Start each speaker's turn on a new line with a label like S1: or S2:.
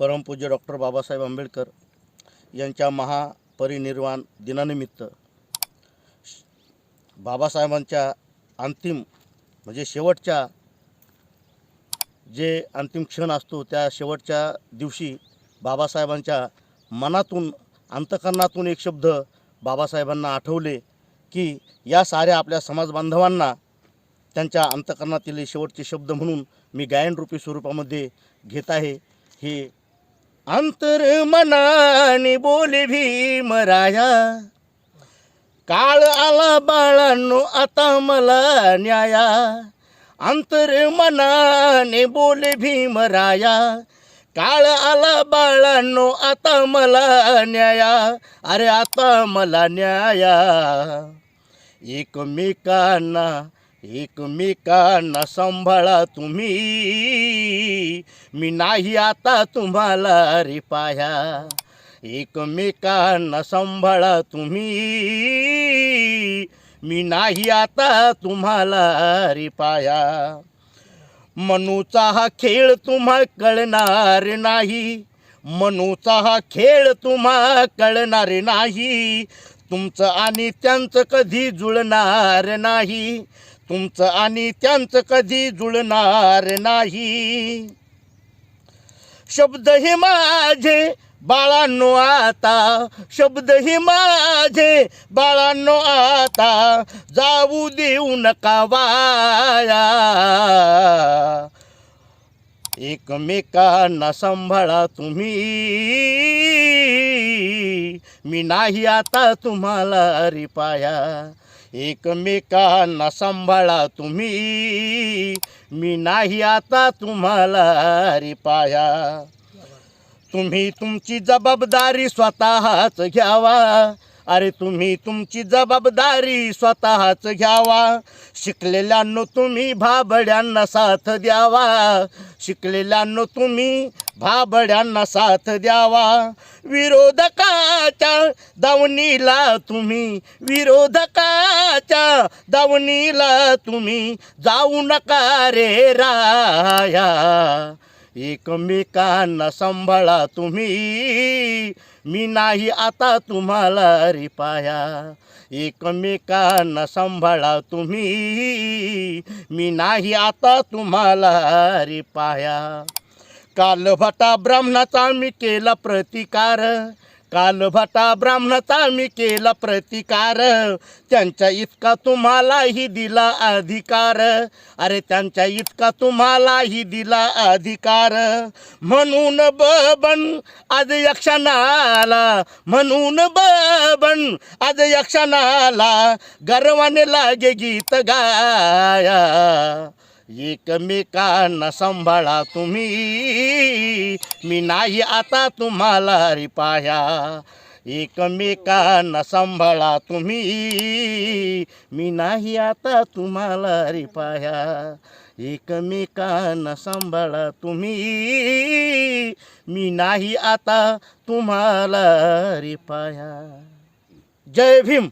S1: परमपूज्य डॉक्टर बाबासाहेब आंबेडकर यांच्या महापरिनिर्वाण दिनानिमित्त बाबासाहेबांच्या अंतिम म्हणजे शेवटच्या जे अंतिम क्षण असतो त्या शेवटच्या दिवशी बाबासाहेबांच्या मनातून अंतकरणातून एक शब्द बाबासाहेबांना आठवले की या साऱ्या आपल्या समाज बांधवांना त्यांच्या अंतकरणातील शेवटचे शब्द म्हणून मी गायनरूपी स्वरूपामध्ये घेत आहे. हे अंतर मनाने बोले भीमराया काळ आला बाळांनो आता मला न्याया. अंतर मनाने बोले भीमराया काळ आला बाळांनो आता मला न्याया. अरे आता मला न्याया. एकमेकांना एकमेकांना सांभाळा तुम्ही. मी नाही आता तुम्हाला रे पाया एकमेकांना सांभाळा तुम्ही. मी नाही आता तुम्हाला रे पाया मनूचा हा खेळ तुम्हा कळणार नाही. मनूचा हा खेळ तुम्हा कळणार नाही. तुमचं आणि त्यांचं कधी जुळणार नाही. तुमचं आणि त्यांचं कधी जुळणार नाही. शब्द हे माझे बाळांनो आता. शब्द हे माझे बाळांनो आता. जाऊ देऊ नका वाया. एकमेकांना सांभाळा तुम्ही. मी नाही आता तुम्हाला रिपाया एकमेकांना सांभाळा तुम्ही. मी नाही आता तुम्हाला रिपाया तुम्ही तुमची जबाबदारी स्वतःच घ्यावा. अरे तुम्ही तुमची जबाबदारी स्वतःच घ्यावा. शिकलेल्यांनो तुम्ही भाबड्यांना साथ द्यावा. शिकलेल्यांनो तुम्ही भाबड्यांना साथ द्यावा. विरोधकाच्या दावणीला तुम्ही विरोधकाच्या दावणीला तुम्ही जाऊ नका रे राया. एकमेकांना सांभाळा तुम्ही. मी नाही आता तुम्हाला रिपाया एकमेकांना सांभाळा तुम्ही. मी नाही आता तुम्हाला रिपाया कालभटा ब्राह्मणाचा मी केला प्रतिकार. कालभटा ब्राह्मणाचा मी केला प्रतिकार. त्यांच्या इतका तुम्हालाही दिला अधिकार. अरे त्यांच्या इतका तुम्हालाही दिला अधिकार. म्हणून बबन आज यक्षणाला म्हणून बबन आज यक्षणाला गर्वाने लागे गीत गाया. एकमेकांना सांभाळा तुम्ही. मी नाही आता तुम्हाला रिपाया एकमेकांना सांभाळा तुम्ही. मी नाही आता तुम्हाला रिपाया एकमेकांना सांभाळा तुम्ही. मी नाही आता तुम्हाला रिपाया जय भीम.